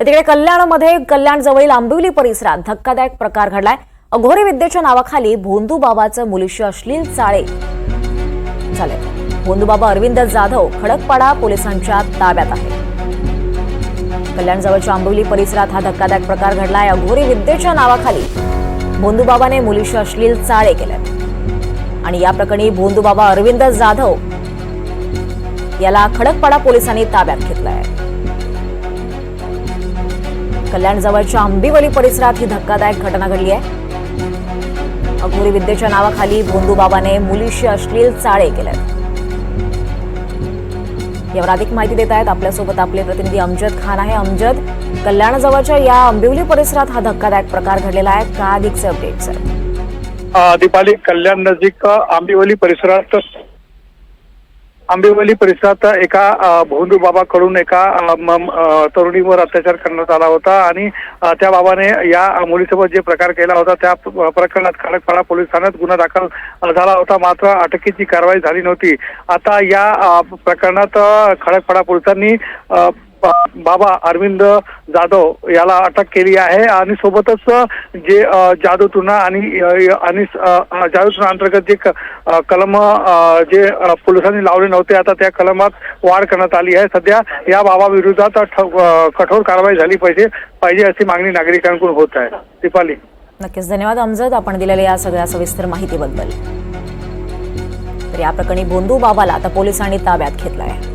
तर तिकडे कल्याणमध्ये कल्याण जवळील आंबिवली परिसरात धक्कादायक प्रकार घडलाय. अघोरी विद्येच्या नावाखाली भोंदू बाबाचं मुलीशी अश्लील चाळे झाले. भोंदूबाबा अरविंद जाधव खडकपाडा पोलिसांच्या ताब्यात आहे कल्याणजवळच्या आंबिवली परिसरात हा धक्कादायक प्रकार घडलाय. अघोरी विद्येच्या नावाखाली भोंदूबाबाने मुलीशी अश्लील चाळे केले आणि या प्रकरणी भोंदूबाबा अरविंद जाधव याला खडकपाडा पोलिसांनी ताब्यात घेतलाय. कल्याणजवळच्या आंबिवली परिसरात ही धक्कादायक घटना घडली आहे. अघोरी विद्येच्या नावाखाली भोंदूबाबाने मुलीशी अश्लील चाळे केले यावर अधिक माहिती देत आहेत आपल्यासोबत आपले प्रतिनिधी अमजद खान आहे. अमजद कल्याणजवळच्या या आंबिवली परिसरात हा धक्कादायक प्रकार घडलेला आहे. का अधिकचे अपडेट्स आहेत? दीपाली कल्याण नजीक आंबिवली परिसरात आंबिवली परिसरात एका भोंदू बाबाकडून एका म- तरुणीवर अत्याचार करण्यात आला होता आणि त्या बाबाने या मुलीसोबत जे प्रकार केला होता त्या प्रकरणात खडकपाडा पोलीस ठाण्यात गुन्हा दाखल झाला होता. मात्र अटकेची कारवाई झाली नव्हती. आता या प्रकरणात खडकपाडा पोलिसांनी बाबा अरविंद जाधव याला अटक केली आहे आणि सोबतच जे अ, जादू तुना आणि आणि जादू तुना अंतर्गत जे कलम जे पोलिसांनी लावले नव्हते आता त्या कलमात वाढ करण्यात आली आहे. सध्या या बाबा विरोधात ठ- कठोर कारवाई झाली पाहिजे पाहिजे अशी मागणी नागरिकांकडून होत आहे. दीपाली. नक्कीच. धन्यवाद अमजद. आपण दिलेल्या या सगळ्या सविस्तर माहितीबद्दल. तर या प्रकरणी भोंदू बाबाला आता पोलिसांनी ताब्यात घेतला आहे